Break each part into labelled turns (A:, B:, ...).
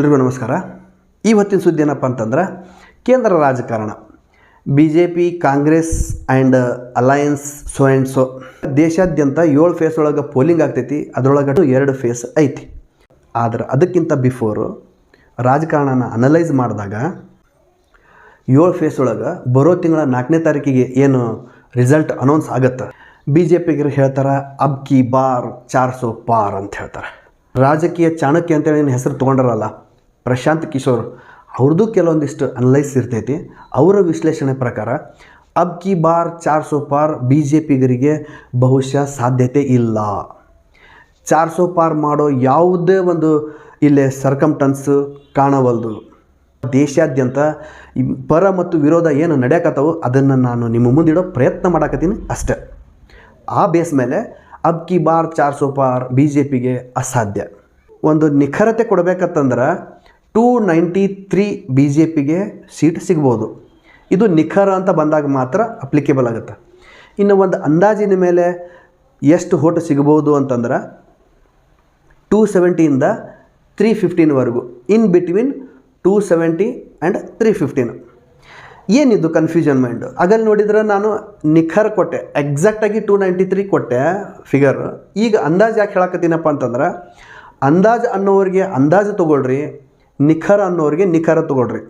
A: ಎಲ್ರಿಗೂ ನಮಸ್ಕಾರ. ಇವತ್ತಿನ ಸುದ್ದಿ ಏನಪ್ಪ ಅಂತಂದ್ರೆ, ಕೇಂದ್ರ ರಾಜಕಾರಣ. B J P Congress and alliance so and so. ದೇಶಾದ್ಯಂತ ಏಳು ಫೇಸ್ ಒಳಗೆ ಪೋಲಿಂಗ್ ಆಗ್ತೈತಿ ಅದರೊಳಗಡೆ ಎರಡು ಫೇಸ್ ಐತಿ. ಆದ್ರೆ ಅದಕ್ಕಿಂತ ಬಿಫೋರು ರಾಜಕಾರಣನ ಅನಲೈಸ್ ಮಾಡಿದಾಗ, ಏಳು ಫೇಸ್ ಒಳಗೆ ಬರೋ ತಿಂಗಳ ನಾಲ್ಕನೇ ತಾರೀಕಿಗೆ ಏನು ರಿಸಲ್ಟ್ ಅನೌನ್ಸ್ ಆಗುತ್ತೆ. ಬಿ ಜೆ ಪಿಗರು ಹೇಳ್ತಾರೆ, ಅಬ್ ಕಿ ಬಾರ್ ಚಾರ್ ಸೋ ಪಾರ್ ಅಂತ ಹೇಳ್ತಾರೆ. ರಾಜಕೀಯ ಚಾಣಕ್ಯ ಅಂತೇಳಿ ಏನು ಹೆಸರು ತೊಗೊಂಡರಲ್ಲ ಪ್ರಶಾಂತ್ ಕಿಶೋರ್ ಅವ್ರದ್ದು ಕೆಲವೊಂದಿಷ್ಟು ಅನಲೈಸ್ ಇರ್ತೈತಿ. ಅವರ ವಿಶ್ಲೇಷಣೆ ಪ್ರಕಾರ ಅಬ್ ಕಿ ಬಾರ್ ಚಾರ್ ಸೋ ಪಾರ್ ಬಿ ಜೆ ಪಿಗರಿಗೆ ಬಹುಶಃ ಸಾಧ್ಯತೆ ಇಲ್ಲ. ಚಾರ್ ಸೋ ಪಾರ್ ಮಾಡೋ ಯಾವುದೇ ಒಂದು ಇಲ್ಲೇ ಸರ್ಕಮ್ಟನ್ಸ್ ಕಾಣವಲ್ದು. ದೇಶಾದ್ಯಂತ ಪರ ಮತ್ತು ವಿರೋಧ ಏನು ನಡೆಯಕತ್ತವು ಅದನ್ನು ನಾನು ನಿಮ್ಮ ಮುಂದಿಡೋ ಪ್ರಯತ್ನ ಮಾಡಕತ್ತೀನಿ ಅಷ್ಟೆ. ಆ ಬೇಸ್ ಮೇಲೆ ಅಬ್ ಕಿ ಬಾರ್ ಚಾರ್ ಸೋ ಪಾರ್ ಬಿ ಜೆ ಪಿಗೆ ಅಸಾಧ್ಯ. ಒಂದು ನಿಖರತೆ ಕೊಡಬೇಕಂತಂದ್ರೆ two ninety three B J ಪಿಗೆ ಸೀಟ್ ಸಿಗ್ಬೋದು. ಇದು ನಿಖರ ಅಂತ ಬಂದಾಗ ಮಾತ್ರ ಅಪ್ಲಿಕೇಬಲ್ ಆಗುತ್ತೆ. ಇನ್ನು ಒಂದು ಅಂದಾಜಿನ ಮೇಲೆ ಎಷ್ಟು ಹೋಟ್ ಸಿಗ್ಬೋದು ಅಂತಂದ್ರೆ ಟೂ ಸೆವೆಂಟಿಯಿಂದ three ಫಿಫ್ಟೀನ್ವರೆಗೂ in between two seventy and three fifteen. ಏನಿದು ಕನ್ಫ್ಯೂಷನ್ ಮೈಂಡು ಆಗಲ್ಲಿ ನೋಡಿದ್ರೆ ನಾನು ನಿಖರ್ ಕೊಟ್ಟೆ ಎಕ್ಸಾಕ್ಟಾಗಿ ಟೂ ನೈಂಟಿ ತ್ರೀ ಕೊಟ್ಟೆ ಫಿಗರ್ ಈಗ ಅಂದಾಜು ಯಾಕೆ ಹೇಳಕತ್ತೀನಪ್ಪ ಅಂತಂದ್ರೆ, ಅಂದಾಜು ಅನ್ನೋರಿಗೆ ಅಂದಾಜು ತೊಗೊಳ್ರಿ ನಿಖರ ಅನ್ನೋರಿಗೆ ನಿಖರ ತೊಗೊಳ್ರಿ.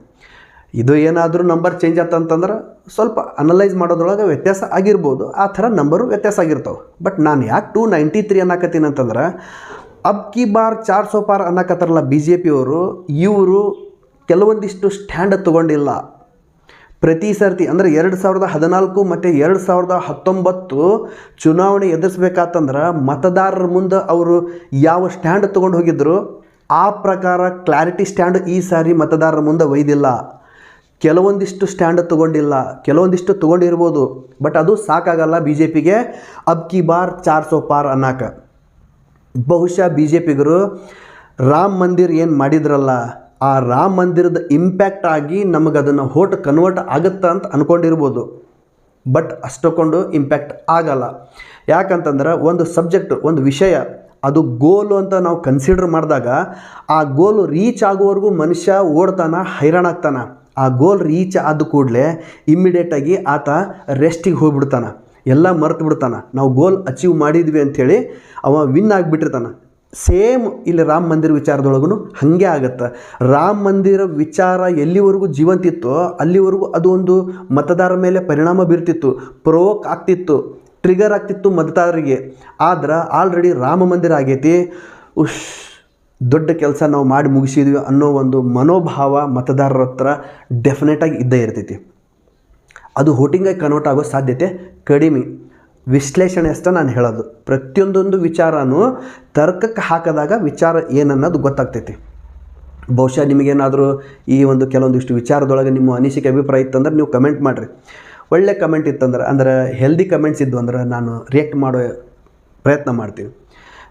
A: ಇದು ಏನಾದರೂ ನಂಬರ್ ಚೇಂಜ್ ಆತಂತಂದ್ರೆ ಸ್ವಲ್ಪ ಅನಲೈಸ್ ಮಾಡೋದ್ರೊಳಗೆ ವ್ಯತ್ಯಾಸ ಆಗಿರ್ಬೋದು. ಆ ಥರ ನಂಬರು ವ್ಯತ್ಯಾಸ ಆಗಿರ್ತಾವೆ. ಬಟ್ ನಾನು ಯಾಕೆ ಟೂ ನೈಂಟಿ ತ್ರೀ ಅನ್ನಕತ್ತೀನಿ ಅಂತಂದ್ರೆ, ಅಬ್ ಕಿ ಬಾರ್ ಚಾರ್ ಸೋ ಪಾರ್ ಅನ್ನಕತ್ತಾರಲ್ಲ ಬಿ ಜೆ ಪಿಯವರು ಇವರು ಕೆಲವೊಂದಿಷ್ಟು ಸ್ಟ್ಯಾಂಡ್ ತೊಗೊಂಡಿಲ್ಲ. ಪ್ರತಿ ಸರ್ತಿ ಅಂದರೆ ಎರಡು ಸಾವಿರದ ಹದಿನಾಲ್ಕು ಮತ್ತು ಎರಡು ಸಾವಿರದ ಹತ್ತೊಂಬತ್ತು ಚುನಾವಣೆ ಎದುರಿಸ್ಬೇಕಾತಂದ್ರೆ ಮತದಾರರ ಮುಂದೆ ಅವರು ಯಾವ ಸ್ಟ್ಯಾಂಡ್ ತೊಗೊಂಡು ಹೋಗಿದ್ರು ಆ ಪ್ರಕಾರ ಕ್ಲಾರಿಟಿ ಸ್ಟ್ಯಾಂಡ್ ಈ ಸಾರಿ ಮತದಾರರ ಮುಂದೆ ಒಯ್ದಿಲ್ಲ. ಕೆಲವೊಂದಿಷ್ಟು ಸ್ಟ್ಯಾಂಡ್ ತೊಗೊಂಡಿಲ್ಲ. ಕೆಲವೊಂದಿಷ್ಟು ತೊಗೊಂಡಿರ್ಬೋದು. ಬಟ್ ಅದು ಸಾಕಾಗಲ್ಲ ಬಿ ಜೆ ಪಿಗೆ ಅಬ್ ಕಿ ಬಾರ್ ಚಾರ್ ಸೋ ಪಾರ್ ಅನ್ನಕ. ಬಹುಶಃ ಬಿ ಜೆ ಪಿಗರು ರಾಮ್ ಮಂದಿರ್ ಏನು ಮಾಡಿದ್ರಲ್ಲ, ಆ ರಾಮ ಮಂದಿರದ ಇಂಪ್ಯಾಕ್ಟ್ ಆಗಿ ನಮಗೆ ಅದನ್ನು ಹೋಟ್ ಕನ್ವರ್ಟ್ ಆಗುತ್ತಾ ಅಂತ ಅಂದ್ಕೊಂಡಿರ್ಬೋದು ಬಟ್ ಅಷ್ಟೊಂದು ಇಂಪ್ಯಾಕ್ಟ್ ಆಗಲ್ಲ. ಯಾಕಂತಂದ್ರೆ ಒಂದು ಸಬ್ಜೆಕ್ಟ್ ಒಂದು ವಿಷಯ ಅದು ಗೋಲು ಅಂತ ನಾವು ಕನ್ಸಿಡರ್ ಮಾಡಿದಾಗ ಆ ಗೋಲು ರೀಚ್ ಆಗುವವರೆಗೂ ಮನುಷ್ಯ ಓಡ್ತಾನ ಹೈರಾಣಾಗ್ತಾನ ಆ ಗೋಲ್ ರೀಚ್ ಆದ ಕೂಡಲೇ ಇಮ್ಮಿಡಿಯೇಟಾಗಿ ಆತ ರೆಸ್ಟಿಗೆ ಹೋಗ್ಬಿಡ್ತಾನೆ. ಎಲ್ಲ ಮರೆತು ಬಿಡ್ತಾನೆ. ನಾವು ಗೋಲ್ ಅಚೀವ್ ಮಾಡಿದ್ವಿ ಅಂಥೇಳಿ ಅವ ವಿನ್ ಆಗಿಬಿಟ್ಟಿರ್ತಾನೆ. ಸೇಮ್ ಇಲ್ಲಿ ರಾಮ ಮಂದಿರ ವಿಚಾರದೊಳಗೂ ಹಾಗೆ ಆಗತ್ತೆ. ರಾಮ ಮಂದಿರ ವಿಚಾರ ಎಲ್ಲಿವರೆಗೂ ಜೀವಂತಿತ್ತೋ ಅಲ್ಲಿವರೆಗೂ ಅದು ಒಂದು ಮತದಾರರ ಮೇಲೆ ಪರಿಣಾಮ ಬೀರ್ತಿತ್ತು. ಪ್ರೋಕ್ ಆಗ್ತಿತ್ತು. ಟ್ರಿಗರ್ ಆಗ್ತಿತ್ತು ಮತದಾರರಿಗೆ. ಆದ್ರೆ ಆಲ್ರೆಡಿ ರಾಮ ಮಂದಿರ ಆಗೈತಿ. ಉಶ್, ದೊಡ್ಡ ಕೆಲಸ ನಾವು ಮಾಡಿ ಮುಗಿಸಿದ್ವಿ ಅನ್ನೋ ಒಂದು ಮನೋಭಾವ ಮತದಾರರ ಹತ್ರ ಡೆಫಿನೆಟಾಗಿ ಇದ್ದೇ ಇರ್ತೈತಿ. ಅದು ಹೋಟಿಂಗಾಗಿ ಕನ್ವರ್ಟ್ ಆಗೋ ಸಾಧ್ಯತೆ ಕಡಿಮೆ. ವಿಶ್ಲೇಷಣೆ ಅಷ್ಟೇ ನಾನು ಹೇಳೋದು. ಪ್ರತಿಯೊಂದೊಂದು ವಿಚಾರನೂ ತರ್ಕಕ್ಕೆ ಹಾಕಿದಾಗ ವಿಚಾರ ಏನನ್ನೋದು ಗೊತ್ತಾಗ್ತೈತಿ. ಬಹುಶಃ ನಿಮಗೇನಾದರೂ ಈ ಒಂದು ಕೆಲವೊಂದಿಷ್ಟು ವಿಚಾರದೊಳಗೆ ನಿಮ್ಮ ಅನಿಸಿಕೆ, ಅಭಿಪ್ರಾಯ ಇತ್ತಂದ್ರೆ ನೀವು ಕಮೆಂಟ್ ಮಾಡಿರಿ. ಒಳ್ಳೆ ಕಮೆಂಟ್ ಇತ್ತಂದ್ರೆ, ಅಂದ್ರೆ ಹೆಲ್ದಿ ಕಮೆಂಟ್ಸ್ ಇದ್ದು ಅಂದ್ರೆ ನಾನು ರಿಯಾಕ್ಟ್ ಮಾಡೋ ಪ್ರಯತ್ನ ಮಾಡ್ತೀನಿ.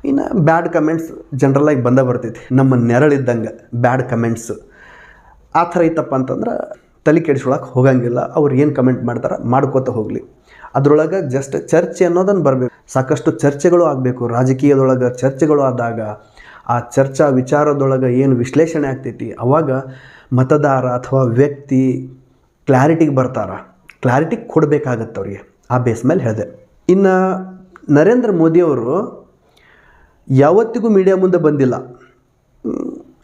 A: ಇನ್ನು ಬ್ಯಾಡ್ ಕಮೆಂಟ್ಸ್ ಜನ್ರಲಾಗಿ ಬಂದ ಬರ್ತೈತಿ. ನಮ್ಮ ನೆರಳಿದ್ದಂಗೆ ಬ್ಯಾಡ್ ಕಮೆಂಟ್ಸ್ ಆ ಥರ ಇತ್ತಪ್ಪ ಅಂತಂದ್ರೆ ತಲೆ ಕೆಡಿಸ್ಕೊಳಕ್ಕೆ ಹೋಗಂಗಿಲ್ಲ. ಅವ್ರು ಏನು ಕಮೆಂಟ್ ಮಾಡ್ತಾರೆ ಮಾಡ್ಕೋತ ಹೋಗಲಿ. ಅದರೊಳಗೆ ಜಸ್ಟ್ ಚರ್ಚೆ ಅನ್ನೋದನ್ನು ಬರಬೇಕು. ಸಾಕಷ್ಟು ಚರ್ಚೆಗಳು ಆಗಬೇಕು. ರಾಜಕೀಯದೊಳಗೆ ಚರ್ಚೆಗಳು ಆದಾಗ ಆ ಚರ್ಚಾ ವಿಚಾರದೊಳಗೆ ಏನು ವಿಶ್ಲೇಷಣೆ ಆಗ್ತೈತಿ? ಅವಾಗ ಮತದಾರ ಅಥವಾ ವ್ಯಕ್ತಿ ಕ್ಲಾರಿಟಿಗೆ ಬರ್ತಾರ. ಕ್ಲಾರಿಟಿ ಕೊಡಬೇಕಾಗತ್ತೆ ಅವರಿಗೆ ಆ ಬೇಸ್ ಮೇಲೆ ಹೇಳಿದೆ. ಇನ್ನು ನರೇಂದ್ರ ಮೋದಿಯವರು ಯಾವತ್ತಿಗೂ ಮೀಡಿಯಾ ಮುಂದೆ ಬಂದಿಲ್ಲ.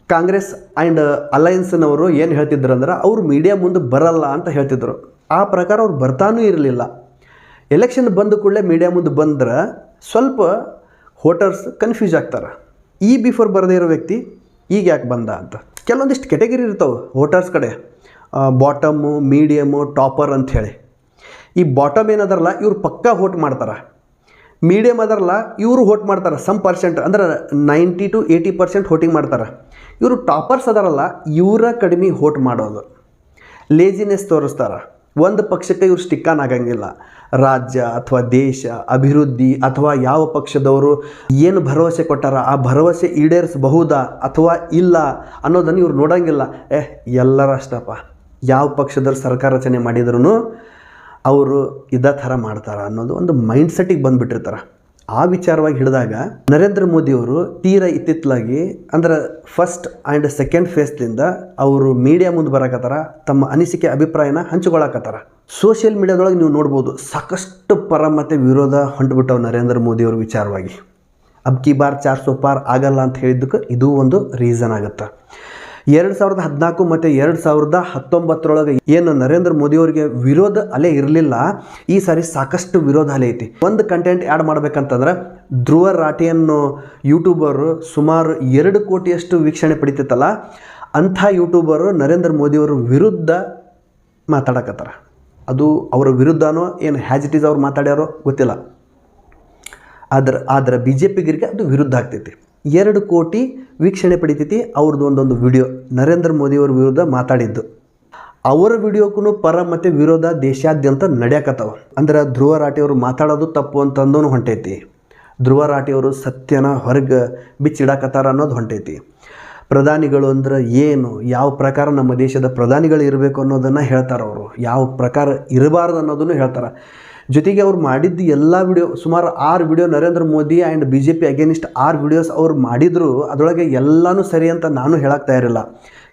A: ಕಾಂಗ್ರೆಸ್ ಆ್ಯಂಡ್ ಅಲಯನ್ಸ್ನವರು ಏನು ಹೇಳ್ತಿದ್ರು ಅಂದ್ರೆ, ಅವರು ಮೀಡಿಯಾ ಮುಂದೆ ಬರಲ್ಲ ಅಂತ ಹೇಳ್ತಿದ್ರು. ಆ ಪ್ರಕಾರ ಅವ್ರು ಬರ್ತಾನೂ ಇರಲಿಲ್ಲ. ಎಲೆಕ್ಷನ್ ಬಂದ ಕೂಡಲೇ ಮೀಡಿಯಾ ಮುಂದೆ ಬಂದ್ರೆ ಸ್ವಲ್ಪ ವೋಟರ್ಸ್ ಕನ್ಫ್ಯೂಸ್ ಆಗ್ತಾರೆ. ಈ ಬಿಫೋರ್ ಬರದೇ ಇರೋ ವ್ಯಕ್ತಿ ಈಗ ಯಾಕೆ ಬಂದ ಅಂತ. ಕೆಲವೊಂದಿಷ್ಟು ಕೆಟಗರಿ ಇರ್ತಾವೆ ವೋಟರ್ಸ್ ಕಡೆ. ಬಾಟಮು ಮೀಡಿಯಮ್ಮು ಟಾಪರ್ ಅಂಥೇಳಿ ಈ ಬಾಟಮ್ ಏನದಾರಲ್ಲ, ಇವ್ರು ಪಕ್ಕಾ ವೋಟ್ ಮಾಡ್ತಾರೆ. ಮೀಡಿಯಮ್ ಅದರಲ್ಲ ಇವರು ವೋಟ್ ಮಾಡ್ತಾರೆ. ಸಮ್ ಪರ್ಸೆಂಟ್ ಅಂದ್ರೆ ninety to eighty percent voting ಮಾಡ್ತಾರೆ. ಇವರು ಟಾಪರ್ಸ್ ಅದಾರಲ್ಲ, ಇವರ ಕಡಿಮೆ ವೋಟ್ ಮಾಡೋದು. ಲೇಜಿನೆಸ್ ತೋರಿಸ್ತಾರೆ. ಒಂದು ಪಕ್ಷಕ್ಕೆ ಇವ್ರು ಸ್ಟಿಕ್ಕಾನ್ ಆಗಂಗಿಲ್ಲ. ರಾಜ್ಯ ಅಥವಾ ದೇಶ, ಅಭಿವೃದ್ಧಿ ಅಥವಾ ಯಾವ ಪಕ್ಷದವರು ಏನು ಭರವಸೆ ಕೊಟ್ಟಾರ, ಆ ಭರವಸೆ ಈಡೇರಿಸಬಹುದಾ ಅಥವಾ ಇಲ್ಲ ಅನ್ನೋದನ್ನು ಇವ್ರು ನೋಡೋಂಗಿಲ್ಲ. ಏ ಎಲ್ಲರ ಅಷ್ಟಪ್ಪ. ಯಾವ ಪಕ್ಷದವ್ರು ಸರ್ಕಾರ ರಚನೆ ಮಾಡಿದ್ರು ಅವರು ಇದೇ ಥರ ಮಾಡ್ತಾರೆ ಅನ್ನೋದು ಒಂದು ಮೈಂಡ್ ಸೆಟ್ಟಿಗೆ ಬಂದುಬಿಟ್ಟಿರ್ತಾರೆ. ಆ ವಿಚಾರವಾಗಿ ಹಿಡಿದಾಗ ನರೇಂದ್ರ ಮೋದಿಯವರು ತೀರ ಇತ್ತಿತ್ತಲಾಗಿ ಅಂದ್ರೆ ಫಸ್ಟ್ ಆ್ಯಂಡ್ ಸೆಕೆಂಡ್ ಫೇಸ್ಲಿಂದ ಅವರು ಮೀಡಿಯಾ ಮುಂದೆ ಬರಕತ್ತಾರ, ತಮ್ಮ ಅನಿಸಿಕೆ ಅಭಿಪ್ರಾಯನ ಹಂಚಿಕೊಳ್ಳಕತ್ತಾರ ಸೋಷಿಯಲ್ ಮೀಡಿಯಾದೊಳಗೆ ನೀವು ನೋಡ್ಬೋದು ಸಾಕಷ್ಟು ಪರ ಮತ್ತು ವಿರೋಧ ಹೊಂಟ್ಬಿಟ್ಟವು ನರೇಂದ್ರ ಮೋದಿಯವ್ರ ವಿಚಾರವಾಗಿ. ಅಬ್ಕಿ ಬಾರ್ ಚಾರ್ ಸೋ ಪಾರ್ ಆಗಲ್ಲ ಅಂತ ಹೇಳಿದ್ದಕ್ಕೆ ಇದು ಒಂದು ರೀಸನ್ ಆಗುತ್ತೆ. ಎರಡು ಸಾವಿರದ ಹದಿನಾಲ್ಕು ಮತ್ತು ಎರಡು ಸಾವಿರದ ಹತ್ತೊಂಬತ್ತರೊಳಗೆ ಏನು ನರೇಂದ್ರ ಮೋದಿಯವರಿಗೆ ವಿರೋಧ ಅಲೆ ಇರಲಿಲ್ಲ, ಈ ಸಾರಿ ಸಾಕಷ್ಟು ವಿರೋಧ ಅಲೆ ಐತಿ. ಒಂದು ಕಂಟೆಂಟ್ ಆ್ಯಡ್ ಮಾಡ್ಬೇಕಂತಂದ್ರೆ ಧ್ರುವ ರಾಠಿ ಅನ್ನೋ ಯೂಟ್ಯೂಬರು ಸುಮಾರು ಎರಡು ಕೋಟಿಯಷ್ಟು ವೀಕ್ಷಣೆ ಪಡಿತೈತಲ್ಲ ಅಂಥ ಯೂಟ್ಯೂಬರು ನರೇಂದ್ರ ಮೋದಿಯವರ ವಿರುದ್ಧ ಮಾತಾಡಕತ್ತಾರ. ಅದು ಅವರ ವಿರುದ್ಧನೋ ಏನು ಹ್ಯಾಜ್ ಇಟ್ ಈಸ್ ಅವ್ರು ಮಾತಾಡ್ಯಾರೋ ಗೊತ್ತಿಲ್ಲ. ಆದ್ರೆ ಆದ್ರೆ ಬಿ ಜೆ ಪಿಗರಿಗೆ ಅದು ವಿರುದ್ಧ ಆಗ್ತೈತಿ. ಎರಡು ಕೋಟಿ ವೀಕ್ಷಣೆ ಪಡಿತೈತಿ. ಅವ್ರದ್ದು ಒಂದೊಂದು ವಿಡಿಯೋ ನರೇಂದ್ರ ಮೋದಿಯವ್ರ ವಿರುದ್ಧ ಮಾತಾಡಿದ್ದು. ಅವರ ವಿಡಿಯೋಕ್ಕೂ ಪರ ಮತ್ತು ವಿರೋಧ ದೇಶಾದ್ಯಂತ ನಡೆಯಕತ್ತವ. ಅಂದ್ರೆ ಧ್ರುವ ರಾಟಿಯವರು ಮಾತಾಡೋದು ತಪ್ಪು ಅಂತಂದೂ ಹೊಂಟೈತಿ. ಧ್ರುವ ರಾಠಿಯವರು ಸತ್ಯನ ಹೊರಗೆ ಬಿಚ್ಚಿಡಾಕತ್ತಾರ ಅನ್ನೋದು ಹೊಂಟೈತಿ. ಪ್ರಧಾನಿಗಳು ಅಂದ್ರೆ ಏನು, ಯಾವ ಪ್ರಕಾರ ನಮ್ಮ ದೇಶದ ಪ್ರಧಾನಿಗಳು ಇರಬೇಕು ಅನ್ನೋದನ್ನು ಹೇಳ್ತಾರೆ ಅವರು. ಯಾವ ಪ್ರಕಾರ ಇರಬಾರ್ದು ಅನ್ನೋದನ್ನು ಹೇಳ್ತಾರೆ. ಜೊತೆಗೆ ಅವ್ರು ಮಾಡಿದ್ದು ಎಲ್ಲ ವಿಡಿಯೋ ಸುಮಾರು ಆರು video Narendra Modi and B J P against ಆರು ವಿಡಿಯೋಸ್ ಅವ್ರು ಮಾಡಿದ್ರು, ಅದರೊಳಗೆ ಎಲ್ಲನೂ ಸರಿ ಅಂತ ನಾನು ಹೇಳಕ್ಕೆ ತಯಾರಿಲ್ಲ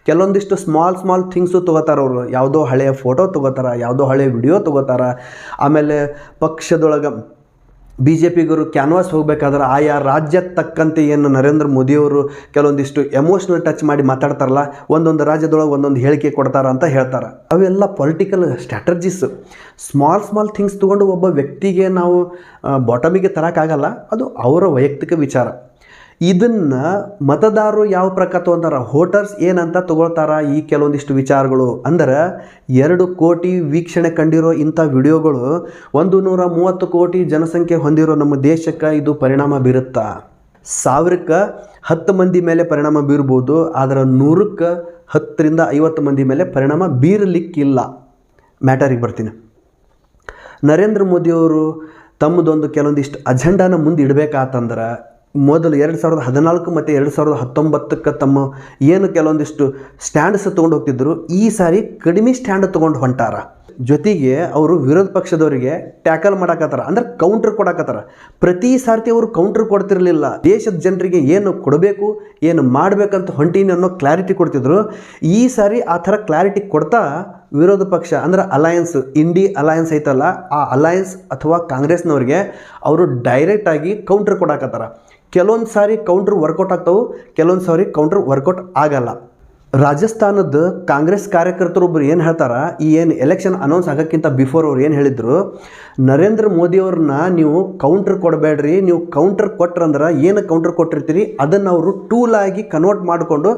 A: ಕೆಲವೊಂದಿಷ್ಟು ಸ್ಮಾಲ್ ಸ್ಮಾಲ್ ಥಿಂಗ್ಸು ತೊಗೋತಾರೆ ಅವರು. ಯಾವುದೋ ಹಳೆಯ ಫೋಟೋ ತೊಗೋತಾರ, ಯಾವುದೋ ಹಳೆಯ ವಿಡಿಯೋ ತೊಗೋತಾರ. ಆಮೇಲೆ ಪಕ್ಷದೊಳಗೆ ಬಿ ಜೆ ಪಿಗರು ಕ್ಯಾನ್ವಾಸ್ ಹೋಗಬೇಕಾದ್ರೆ ಆಯಾ ರಾಜ್ಯಕ್ಕೆ ತಕ್ಕಂತೆ ಏನು ನರೇಂದ್ರ ಮೋದಿಯವರು ಕೆಲವೊಂದಿಷ್ಟು ಎಮೋಷ್ನಲ್ ಟಚ್ ಮಾಡಿ ಮಾತಾಡ್ತಾರಲ್ಲ, ಒಂದೊಂದು ರಾಜ್ಯದೊಳಗೆ ಒಂದೊಂದು ಹೇಳಿಕೆ ಕೊಡ್ತಾರ ಅಂತ ಹೇಳ್ತಾರೆ. ಅವೆಲ್ಲ political strategies small small things ತೊಗೊಂಡು ಒಬ್ಬ ವ್ಯಕ್ತಿಗೆ ನಾವು ಬಾಟಮಿಗೆ ತರೋಕ್ಕಾಗಲ್ಲ ಅದು ಅವರ ವೈಯಕ್ತಿಕ ವಿಚಾರ. ಇದನ್ನು ಮತದಾರರು ಯಾವ ಪ್ರಕಾರ ತಗೊಂತಾರ ಹೋಟರ್ಸ್ ಏನಂತ ತಗೊಳ್ತಾರ? ಈ ಕೆಲವೊಂದಿಷ್ಟು ವಿಚಾರಗಳು. ಅಂದ್ರೆ, ಎರಡು ಕೋಟಿ ವೀಕ್ಷಣೆ ಕಂಡಿರೋ ಇಂಥ ವಿಡಿಯೋಗಳು ಒಂದು ನೂರ ಮೂವತ್ತು ಕೋಟಿ ಜನಸಂಖ್ಯೆ ಹೊಂದಿರೋ ನಮ್ಮ ದೇಶಕ್ಕೆ ಇದು ಪರಿಣಾಮ ಬೀರುತ್ತಾ? ಸಾವಿರಕ್ಕೆ ಹತ್ತು ಮಂದಿ ಮೇಲೆ ಪರಿಣಾಮ ಬೀರ್ಬೋದು, ಆದರೆ ನೂರಕ್ಕೆ ಹತ್ತರಿಂದ ಐವತ್ತು ಮಂದಿ ಮೇಲೆ ಪರಿಣಾಮ ಬೀರಲಿಕ್ಕಿಲ್ಲ. ಮ್ಯಾಟರಿಗೆ ಬರ್ತೀನಿ. ನರೇಂದ್ರ ಮೋದಿಯವರು ತಮ್ಮದೊಂದು ಕೆಲವೊಂದಿಷ್ಟು ಅಜೆಂಡಾನ ಮುಂದೆ ಇಡಬೇಕಾತಂದ್ರೆ ಮೊದಲು ಎರಡು ಸಾವಿರದ ಹದಿನಾಲ್ಕು ಮತ್ತು ಎರಡು ಸಾವಿರದ ಹತ್ತೊಂಬತ್ತಕ್ಕೆ ತಮ್ಮ ಏನು ಕೆಲವೊಂದಿಷ್ಟು ಸ್ಟ್ಯಾಂಡ್ಸ್ ತೊಗೊಂಡು ಹೋಗ್ತಿದ್ರು, ಈ ಸಾರಿ ಕಡಿಮೆ ಸ್ಟ್ಯಾಂಡ್ ತೊಗೊಂಡು ಹೊಂಟಾರ. ಜೊತೆಗೆ ಅವರು ವಿರೋಧ ಪಕ್ಷದವರಿಗೆ ಟ್ಯಾಕಲ್ ಮಾಡಾಕತ್ತಾರ, ಅಂದ್ರೆ ಕೌಂಟ್ರ್ ಕೊಡಾಕತ್ತಾರ. ಪ್ರತಿ ಸಾರ್ತಿ ಅವರು ಕೌಂಟ್ರ್ ಕೊಡ್ತಿರಲಿಲ್ಲ. ದೇಶದ ಜನರಿಗೆ ಏನು ಕೊಡಬೇಕು, ಏನು ಮಾಡಬೇಕಂತ ಹೊಂಟೀನಿ ಅನ್ನೋ ಕ್ಲಾರಿಟಿ ಕೊಡ್ತಿದ್ರು. ಈ ಸಾರಿ ಆ ಥರ ಕ್ಲಾರಿಟಿ ಕೊಡ್ತಾ ವಿರೋಧ ಪಕ್ಷ, ಅಂದ್ರೆ ಅಲಯನ್ಸ್ ಇಂಡಿ ಅಲಯನ್ಸ್ ಐತಲ್ಲ, ಆ ಅಲಯನ್ಸ್ ಅಥವಾ ಕಾಂಗ್ರೆಸ್ನವ್ರಿಗೆ ಅವರು ಡೈರೆಕ್ಟಾಗಿ ಕೌಂಟ್ರ್ ಕೊಡಕತ್ತಾರ. ಕೆಲವೊಂದು ಸಾರಿ ಕೌಂಟ್ರ್ ವರ್ಕೌಟ್ ಆಗ್ತಾವೆ ಕೆಲವೊಂದು ಸಾರಿ ಕೌಂಟ್ರ್ ವರ್ಕೌಟ್ ಆಗಲ್ಲ. ರಾಜಸ್ಥಾನದ ಕಾಂಗ್ರೆಸ್ ಕಾರ್ಯಕರ್ತರೊಬ್ಬರು ಏನು ಹೇಳ್ತಾರೆ, ಈ ಏನು ಎಲೆಕ್ಷನ್ ಅನೌನ್ಸ್ ಆಗೋಕ್ಕಿಂತ ಬಿಫೋರ್ ಅವ್ರು ಏನು ಹೇಳಿದ್ರು, ನರೇಂದ್ರ ಮೋದಿಯವ್ರನ್ನ ನೀವು ಕೌಂಟ್ರ್ ಕೊಡಬೇಡ್ರಿ, ನೀವು ಕೌಂಟ್ರ್ ಕೊಟ್ರಂದ್ರೆ ಏನು ಕೌಂಟ್ರ್ ಕೊಟ್ಟಿರ್ತೀರಿ, ಅದನ್ನು ಅವರು ಟೂಲಾಗಿ ಕನ್ವರ್ಟ್ ಮಾಡಿಕೊಂಡು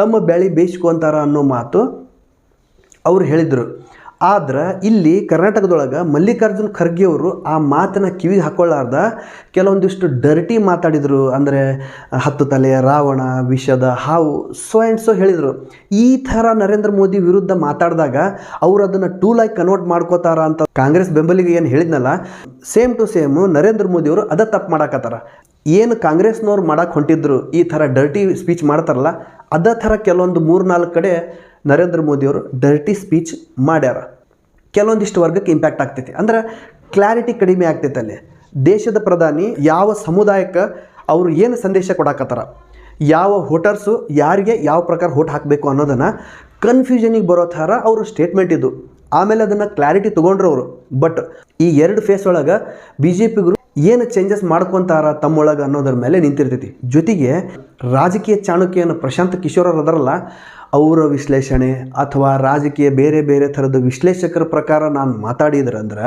A: ತಮ್ಮ ಬೆಳೆ ಬೇಯಿಸ್ಕೊತಾರ ಅನ್ನೋ ಮಾತು ಅವ್ರು ಹೇಳಿದರು. ಆದ್ರೆ ಇಲ್ಲಿ ಕರ್ನಾಟಕದೊಳಗೆ ಮಲ್ಲಿಕಾರ್ಜುನ್ ಖರ್ಗೆ ಅವರು ಆ ಮಾತನ್ನ ಕಿವಿಗೆ ಹಾಕೊಳ್ಳಾರ್ದ. ಕೆಲವೊಂದಿಷ್ಟು ಡರ್ಟಿ ಮಾತಾಡಿದರು. ಅಂದರೆ ಹತ್ತು ತಲೆಯ ರಾವಣ, ವಿಷದ ಹಾವು ಸೊ ಆ್ಯಂಡ್ ಸೊ ಹೇಳಿದರು. ಈ ಥರ ನರೇಂದ್ರ ಮೋದಿ ವಿರುದ್ಧ ಮಾತಾಡಿದಾಗ ಅವರು ಅದನ್ನು ಟೂಲಾಗಿ ಕನ್ವರ್ಟ್ ಮಾಡ್ಕೋತಾರ ಅಂತ ಕಾಂಗ್ರೆಸ್ ಬೆಂಬಲಿಗೆ ಏನು ಹೇಳಿದ್ನಲ್ಲ ಸೇಮ್ ಟು ಸೇಮ್ ನರೇಂದ್ರ ಮೋದಿಯವರು ಅದ ತಪ್ಪು ಮಾಡಾಕತ್ತಾರ. ಏನು ಕಾಂಗ್ರೆಸ್ನವ್ರು ಮಾಡಕ್ಕೆ ಹೊಂಟಿದ್ರು ಈ ಥರ ಡರ್ಟಿ ಸ್ಪೀಚ್ ಮಾಡ್ತಾರಲ್ಲ, ಅದೇ ಥರ ಕೆಲವೊಂದು ಮೂರು ನಾಲ್ಕು ಕಡೆ ನರೇಂದ್ರ ಮೋದಿಯವರು ಡರ್ಟಿ ಸ್ಪೀಚ್ ಮಾಡ್ಯಾರ. ಕೆಲವೊಂದಿಷ್ಟು ವರ್ಗಕ್ಕೆ ಇಂಪ್ಯಾಕ್ಟ್ ಆಗ್ತೈತಿ. ಅಂದ್ರೆ ಕ್ಲಾರಿಟಿ ಕಡಿಮೆ ಆಗ್ತೈತೆ ಅಲ್ಲಿ. ದೇಶದ ಪ್ರಧಾನಿ ಯಾವ ಸಮುದಾಯಕ್ಕೆ ಅವರು ಏನು ಸಂದೇಶ ಕೊಡಾಕತ್ತಾರ, ಯಾವ ವೋಟರ್ಸು ಯಾರಿಗೆ ಯಾವ ಪ್ರಕಾರ ವೋಟ್ ಹಾಕಬೇಕು ಅನ್ನೋದನ್ನು ಕನ್ಫ್ಯೂಷನಿಗೆ ಬರೋ ಥರ ಅವರು ಸ್ಟೇಟ್ಮೆಂಟ್ ಇದು ಆಮೇಲೆ ಅದನ್ನು ಕ್ಲಾರಿಟಿ ತೊಗೊಂಡ್ರು ಅವರು. ಬಟ್ ಈ ಎರಡು ಫೇಸ್ ಒಳಗೆ ಬಿ ಜೆ ಪಿಗರು ಏನು ಚೇಂಜಸ್ ಮಾಡ್ಕೊತಾರ ತಮ್ಮೊಳಗೆ ಅನ್ನೋದ್ರ ಮೇಲೆ ನಿಂತಿರ್ತೈತಿ. ಜೊತೆಗೆ ರಾಜಕೀಯ ಚಾಣಕ್ಯನ ಪ್ರಶಾಂತ್ ಕಿಶೋರ್ ಅದರಲ್ಲ ಅವರ ವಿಶ್ಲೇಷಣೆ ಅಥವಾ ರಾಜಕೀಯ ಬೇರೆ ಬೇರೆ ಥರದ ವಿಶ್ಲೇಷಕರ ಪ್ರಕಾರ ನಾನು ಮಾತಾಡಿದ್ರಂದ್ರೆ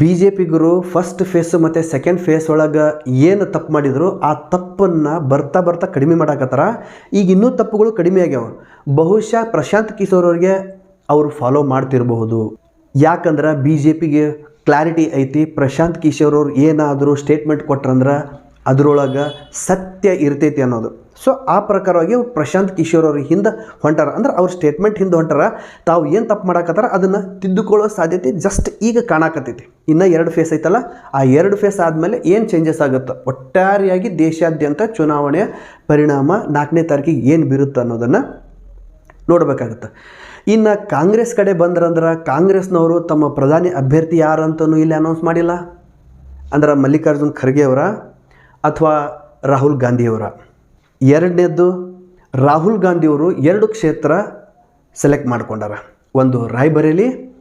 A: ಬಿ ಜೆ ಪಿಗರು ಫಸ್ಟ್ ಫೇಸ್ ಮತ್ತು ಸೆಕೆಂಡ್ ಫೇಸ್ ಒಳಗೆ ಏನು ತಪ್ಪು ಮಾಡಿದ್ರು ಆ ತಪ್ಪನ್ನು ಬರ್ತಾ ಬರ್ತಾ ಕಡಿಮೆ ಮಾಡಾಕತ್ತಾರ. ಈಗ ಇನ್ನೂ ತಪ್ಪುಗಳು ಕಡಿಮೆ ಆಗ್ಯಾವ. ಬಹುಶಃ ಪ್ರಶಾಂತ್ ಕಿಶೋರ್ ಅವ್ರಿಗೆ ಅವರು ಫಾಲೋ ಮಾಡ್ತಿರಬಹುದು. ಯಾಕಂದ್ರೆ ಬಿ ಜೆ ಪಿಗೆ ಕ್ಲಾರಿಟಿ ಐತಿ, ಪ್ರಶಾಂತ್ ಕಿಶೋರ್ ಅವ್ರು ಏನಾದರೂ ಸ್ಟೇಟ್ಮೆಂಟ್ ಕೊಟ್ರಂದ್ರೆ ಅದರೊಳಗೆ ಸತ್ಯ ಇರ್ತೈತಿ ಅನ್ನೋದು. ಸೊ ಆ ಪ್ರಕಾರವಾಗಿ ಪ್ರಶಾಂತ್ ಕಿಶೋರ್ ಅವ್ರಿಗೆ ಹಿಂದೆ ಹೊಂಟಾರ. ಅಂದ್ರೆ ಅವ್ರ ಸ್ಟೇಟ್ಮೆಂಟ್ ಹಿಂದೆ ಹೊಂಟಾರ. ತಾವು ಏನು ತಪ್ಪು ಮಾಡಾಕತ್ತಾರ? ಅದನ್ನು ತಿದ್ದುಕೊಳ್ಳೋ ಸಾಧ್ಯತೆ ಜಸ್ಟ್ ಈಗ ಕಾಣಾಕತ್ತೈತಿ. ಇನ್ನು ಎರಡು ಫೇಸ್ ಐತಲ್ಲ, ಆ ಎರಡು ಫೇಸ್ ಆದಮೇಲೆ ಏನು ಚೇಂಜಸ್ ಆಗುತ್ತೆ? ಒಟ್ಟಾರೆಯಾಗಿ ದೇಶಾದ್ಯಂತ ಚುನಾವಣೆಯ ಪರಿಣಾಮ ನಾಲ್ಕನೇ ತಾರೀಕಿಗೆ ಏನು ಬೀರುತ್ತೆ ಅನ್ನೋದನ್ನು ನೋಡಬೇಕಾಗುತ್ತೆ. ಇನ್ನು ಕಾಂಗ್ರೆಸ್ ಕಡೆ ಬಂದ್ರಂದ್ರೆ ಕಾಂಗ್ರೆಸ್ನವರು ತಮ್ಮ ಪ್ರಧಾನಿ ಅಭ್ಯರ್ಥಿ ಯಾರಂತನೂ ಇಲ್ಲಿ ಅನೌನ್ಸ್ ಮಾಡಿಲ್ಲ. ಅಂದ್ರೆ ಮಲ್ಲಿಕಾರ್ಜುನ್ ಖರ್ಗೆ ಅವರ ಅಥವಾ ರಾಹುಲ್ ಗಾಂಧಿಯವರ? ಎರಡನೇದ್ದು, ರಾಹುಲ್ ಗಾಂಧಿಯವರು ಎರಡು ಕ್ಷೇತ್ರ ಸೆಲೆಕ್ಟ್ ಮಾಡ್ಕೊಂಡಾರ. ಒಂದು ರಾಯ್ಬರೇಲಿ,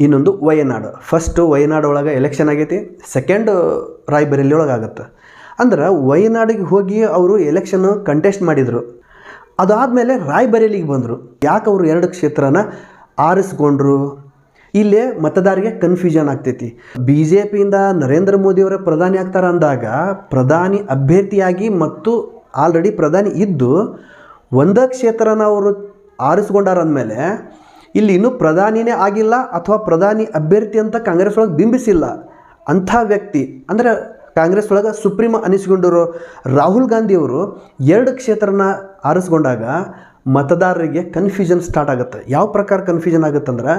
A: ಇನ್ನೊಂದು ವಯನಾಡು. ಫಸ್ಟು ವಯನಾಡು ಒಳಗೆ ಎಲೆಕ್ಷನ್ ಆಗೈತಿ ಸೆಕೆಂಡ್ ರಾಯ್ಬರೇಲಿ ಒಳಗೆ ಆಗುತ್ತೆ ಅಂದ್ರೆ ವಯನಾಡಿಗೆ ಹೋಗಿ ಅವರು ಎಲೆಕ್ಷನ್ ಕಂಟೆಸ್ಟ್ ಮಾಡಿದರು. ಅದಾದಮೇಲೆ ರಾಯ್ಬರೇಲಿಗೆ ಬಂದರು. ಯಾಕೆ ಅವರು ಎರಡು ಕ್ಷೇತ್ರನ ಆರಿಸ್ಕೊಂಡ್ರು? ಇಲ್ಲೇ ಮತದಾರಿಗೆ ಕನ್ಫ್ಯೂಷನ್ ಆಗ್ತೈತಿ. ಬಿ ಜೆ ಪಿಯಿಂದ ನರೇಂದ್ರ ಮೋದಿಯವರ ಪ್ರಧಾನಿ ಆಗ್ತಾರೆ ಅಂದಾಗ ಪ್ರಧಾನಿ ಅಭ್ಯರ್ಥಿಯಾಗಿ ಮತ್ತು ಆಲ್ರೆಡಿ ಪ್ರಧಾನಿ ಇದ್ದು ಒಂದೇ ಕ್ಷೇತ್ರನ ಅವರು ಆರಿಸ್ಕೊಂಡಾರ ಅಂದಮೇಲೆ ಇಲ್ಲಿ ಇನ್ನೂ ಪ್ರಧಾನಿನೇ ಆಗಿಲ್ಲ ಅಥವಾ ಪ್ರಧಾನಿ ಅಭ್ಯರ್ಥಿ ಅಂತ ಕಾಂಗ್ರೆಸ್ ಒಳಗೆ ಬಿಂಬಿಸಿಲ್ಲ ಅಂಥ ವ್ಯಕ್ತಿ, ಅಂದರೆ ಕಾಂಗ್ರೆಸ್ ಒಳಗೆ ಸುಪ್ರೀಂ ಅನಿಸ್ಕೊಂಡಿರೋ ರಾಹುಲ್ ಗಾಂಧಿಯವರು ಎರಡು ಕ್ಷೇತ್ರನ ಆರಿಸ್ಕೊಂಡಾಗ ಮತದಾರರಿಗೆ ಕನ್ಫ್ಯೂಷನ್ ಸ್ಟಾರ್ಟ್ ಆಗುತ್ತೆ. ಯಾವ ಪ್ರಕಾರ ಕನ್ಫ್ಯೂಷನ್ ಆಗುತ್ತಂದ್ರೆ,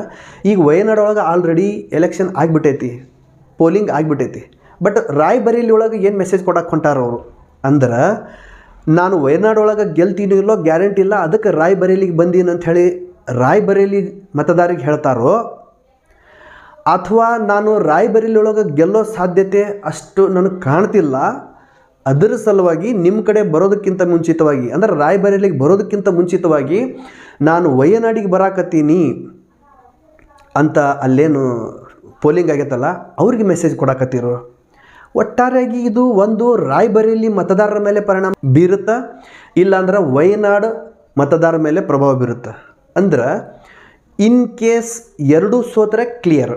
A: ಈಗ ವಯನಾಡ್ ಒಳಗೆ ಆಲ್ರೆಡಿ ಎಲೆಕ್ಷನ್ ಆಗಿಬಿಟ್ಟೈತಿ ಪೋಲಿಂಗ್ ಆಗಿಬಿಟ್ಟೈತಿ. ಬಟ್ ರಾಯ್ಬರೇಲಿ ಒಳಗೆ ಏನು ಮೆಸೇಜ್ ಕೊಡಕ್ಕೆ ಹೊಂಟಾರ ಅವರು? ಅಂದ್ರೆ, ನಾನು ವಯನಾಡ್ ಒಳಗೆ ಗೆಲ್ತೀನಿ ಇಲ್ಲೋ ಗ್ಯಾರಂಟಿ ಇಲ್ಲ, ಅದಕ್ಕೆ ರಾಯ್ಬರೇಲಿಗೆ ಬಂದೀನಿ ಅಂತ ಹೇಳಿ ರಾಯ್ಬರೇಲಿ ಮತದಾರಿಗೆ ಹೇಳ್ತಾರೋ, ಅಥವಾ ನಾನು ರಾಯ್ಬರೇಲಿ ಒಳಗೆ ಗೆಲ್ಲೋ ಸಾಧ್ಯತೆ ಅಷ್ಟು ನನಗೆ ಕಾಣ್ತಿಲ್ಲ ಅದರ ಸಲುವಾಗಿ ನಿಮ್ಮ ಕಡೆ ಬರೋದಕ್ಕಿಂತ ಮುಂಚಿತವಾಗಿ, ಅಂದರೆ ರಾಯಬರೇಲಿಗೆ ಬರೋದಕ್ಕಿಂತ ಮುಂಚಿತವಾಗಿ ನಾನು ವಯನಾಡಿಗೆ ಬರಾಕತ್ತೀನಿ ಅಂತ ಅಲ್ಲೇನು ಪೋಲಿಂಗ್ ಆಗೈತಲ್ಲ, ಅವ್ರಿಗೆ ಮೆಸೇಜ್ ಕೊಡಾಕತ್ತಿರು. ಒಟ್ಟಾರೆಯಾಗಿ ಇದು ಒಂದು ರಾಯ್ಬರೇಲಿ ಮತದಾರರ ಮೇಲೆ ಪರಿಣಾಮ ಬೀರುತ್ತಾ, ಇಲ್ಲಾಂದ್ರೆ ವಯನಾಡ್ ಮತದಾರರ ಮೇಲೆ ಪ್ರಭಾವ ಬೀರುತ್ತೆ? ಅಂದ್ರೆ ಇನ್ ಕೇಸ್ ಎರಡೂ ಸೋತರೆ ಕ್ಲಿಯರ್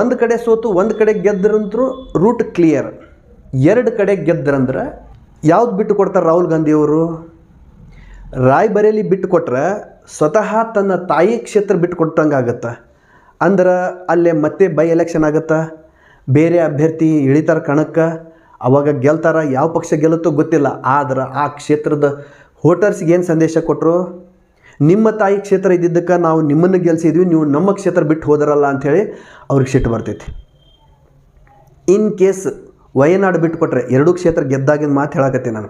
A: ಒಂದು ಕಡೆ ಸೋತು, ಒಂದು ಕಡೆ ಗೆದ್ದರಂತರೂ ರೂಟ್ ಕ್ಲಿಯರ್ ಎರಡು ಕಡೆ ಗೆದ್ದರಂದ್ರೆ ಯಾವ್ದು ಬಿಟ್ಟು ಕೊಡ್ತಾರೆ ರಾಹುಲ್ ಗಾಂಧಿಯವರು? ರಾಯ್ಬರೇಲಿ ಬಿಟ್ಟು ಕೊಟ್ರೆ ಸ್ವತಃ ತನ್ನ ತಾಯಿ ಕ್ಷೇತ್ರ ಬಿಟ್ಟು ಕೊಟ್ಟಂಗೆ ಆಗತ್ತೆ. ಅಂದ್ರೆ ಅಲ್ಲೇ ಮತ್ತೆ ಬೈ ಎಲೆಕ್ಷನ್ ಆಗುತ್ತೆ. ಬೇರೆ ಅಭ್ಯರ್ಥಿ ಇಳಿತಾರ ಕಣಕ್ಕೆ. ಅವಾಗ ಗೆಲ್ತಾರ ಯಾವ ಪಕ್ಷ ಗೆಲ್ಲುತ್ತೋ ಗೊತ್ತಿಲ್ಲ. ಆದ್ರೆ ಆ ಕ್ಷೇತ್ರದ ವೋಟರ್ಸ್ಗೆ ಏನು ಸಂದೇಶ ಕೊಟ್ಟರು ನಿಮ್ಮ ತಾಯಿ ಕ್ಷೇತ್ರ ಇದ್ದಿದ್ದಕ್ಕೆ ನಾವು ನಿಮ್ಮನ್ನು ಗೆಲ್ಸಿದ್ವಿ, ನೀವು ನಮ್ಮ ಕ್ಷೇತ್ರ ಬಿಟ್ಟು ಹೋದರಲ್ಲ ಅಂಥೇಳಿ ಅವ್ರಿಗೆ ಸಿಟ್ಟು ಬರ್ತೈತಿ. ಇನ್ ಕೇಸ್ ವಯನಾಡು ಬಿಟ್ಟು ಕೊಟ್ರೆ ಎರಡೂ ಕ್ಷೇತ್ರ ಗೆದ್ದಾಗಿನ ಮಾತು ಹೇಳಕತ್ತೆ ನಾನು.